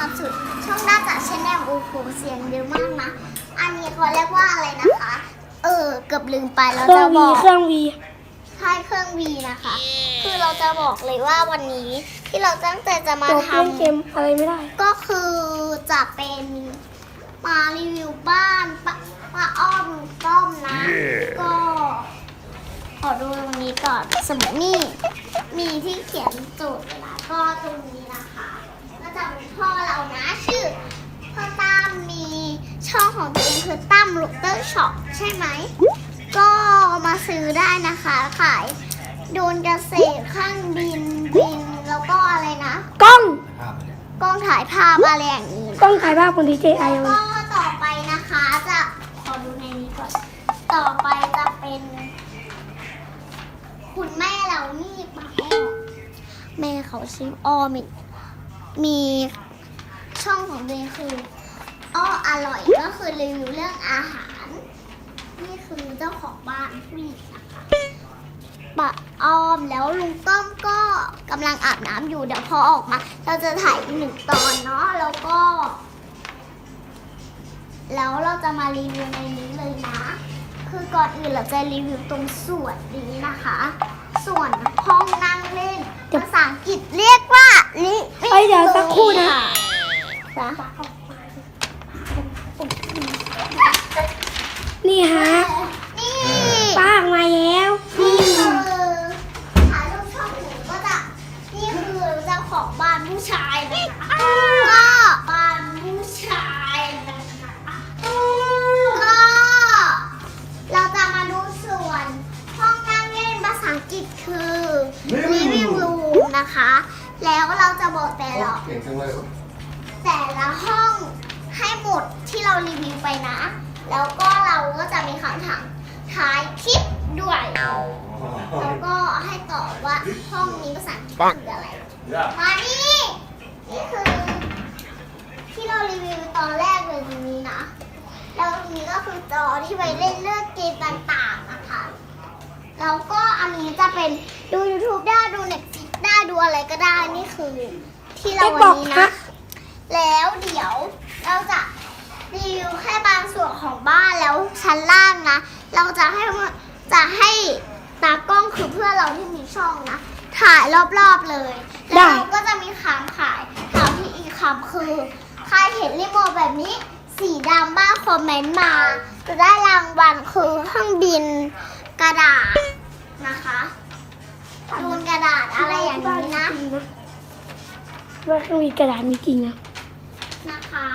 รับสุด ช่องด้าจากชแนลโอ้โหเสียงเยอะมากนะ อันนี้เขาเรียกว่าอะไรนะคะ เออ เกือบลืมไปเราเครื่อจะงบวีอกเครื่องวีใช่เครื่องวีนะคะ คือเราจะบอกเลยว่าวันนี้ที่เราตั้งใจจะมาตัวทเล่นเกมอะไรไม่ได้ำก็คือจะเป็นมารีวิวบ้านปะป้าอ้อมต้อมนะ ก็ ขอดูตรงนี้ก่อนสมมตินี่มีที่เขียนโจทย์เวลาก็ตรงนี้นะคะก็จะเป็นพ่อเรานะ ชื่อพ่อตั้มมีช่อง ของตัวเองคือตั้มลูกเตอร์ช็อปใช่ไหม ก็มาซื้อได้นะคะ ขาย โดนเกษตรข้างบินบินแล้วก็อะไรนะ กล้องภาพเนี่ยกล้องถ่ายภาพอะไรอย่างนี้นะกล้องถ่ายภาพบน DJI แล้วเลก็ยต่อไปนะคะจะขอดูในนี้ก่อน ต่อไปจะเป็น คุณแม่เรานี่ปะอ้อแม่เขาชื่ออ้อมีมีช่องของตัวเองคือ อ้ออร่อยก็คือรีวิวเรื่องอาหาร นี่คือเจ้าของบ้านผู้หญิงนะคะปะอ้อมแล้วลุงต้อมก็กำลังอาบน้ำอยู่เดี๋ยวพอออกมา เราจะถ่ายอีกหนึ่งตอนเนาะแล้วก็ แล้วเราจะมารีวิวในนี้เลยนะ คือก่อนอื่นเราจะรีวิวตรงส่วนนี้นะคะ ส่วนห้องนั่งเล่นเดี๋ยวภาษาอังกฤษเรียกว่าลิเอ้ยเดี๋ยวสักครู่นะ จ้ะ นี่ฮะนี่ป้าออกมาแล้วนี่คือถ่ายรูปช่องหนูก็จะนี่คือเจ้าของบ้านผู้ชายนะคะก็บ้านผู้ชายนะคะก็เราจะมาดูส่วนห้องนั่งเล่นภาษาอังกฤษคือ living room นะคะ แล้วเราจะบอกแต่ละเก่งจังเลยแต่ละห้องให้หมดที่เรารีวิวไปนะ แล้วก็เราก็จะมีคำถามท้ายคลิปด้วย แล้วก็ให้ตอบว่าห้องนี้ภาษาอังกฤษคืออะไรมานี่นี่คือ ที่เรารีวิวตอนแรกเลยตรงนี้นะ แล้วตรงนี้ก็คือจอที่ไว้เล่นเลือกเกมต่างๆนะคะ แล้วก็อันนี้จะเป็นดู YouTube ได้ดู Netflix ได้ดูอะไรก็ได้นี่คือ ที่เราวันนี้ Xbox นะ แล้วเดี๋ยวเราจะรีวิวแค่บางส่วน ของบ้านแล้วชั้นล่างนะ เราจะให้จะให้ตากล้องคือเพื่อนเราที่มีช่องนะถ่ายรอบๆเลยได้แล้วเราก็จะมีคำขายถามที่อีกคำคือ ใครเห็นรีโมทแบบนี้ สีดำบ้างคอมเมนต์มา จะได้รางวัลคือเครื่องบินกระดาษนะคะรูนกระดาษอะไรอย่างนี้นะว่าเครื่องวีกระดาษมีจริงนะนะคะ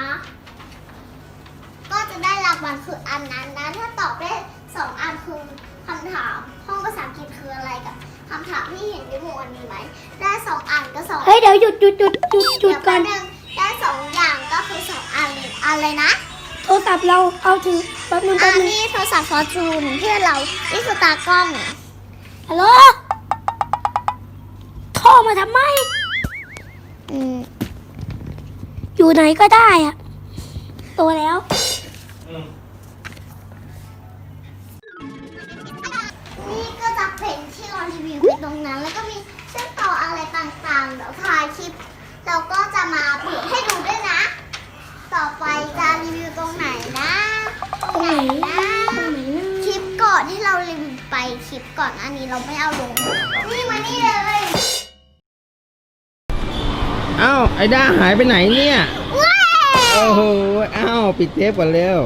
ก็จะได้รางวัลคืออันนั้นนะถ้าตอบได้สองอันคือคำถามห้องภาษาอังกฤษคืออะไรกับคำถามที่เห็นในหมู่อันนี้ไหมได้สองอันก็สองเฮ้ยเดี๋ยวหยุดหยุดหยุดหยุดหยุดเดี๋ยวก่แป๊อบนนึงได้สองอย่างก็คือสองอันอะไรนะ โทรศัพท์เราเอาถือแป๊บนึงอัแป๊บนนึงนี้โทรศัพท์ฟอร์จูนเพื่อนเรานี่คือตากล้องฮัลโหลโทรมาทำไม อืมอยู่ไหนก็ได้อะโตแล้ว นี่ก็จะเป็นที่เรารีวิวไปตรงนั้น แล้วก็มีเชื่อมต่ออะไรต่างๆ เดี๋ยวถ่ายคลิป เราก็จะมาเปิดให้ดูด้วยนะ ต่อไปจะรีวิวตรงไหนนะตรงไหนนะตรงไหนนะคลิปก่อนที่เรารีวิวไปคลิปก่อนอันนี้เราไม่เอาลง นี่มานี่เลยอ้าวไอ้ด้าหายไปไหนเนี่ยว้า โอ้โหอ้าว ปิดเทปก่อนแล้ว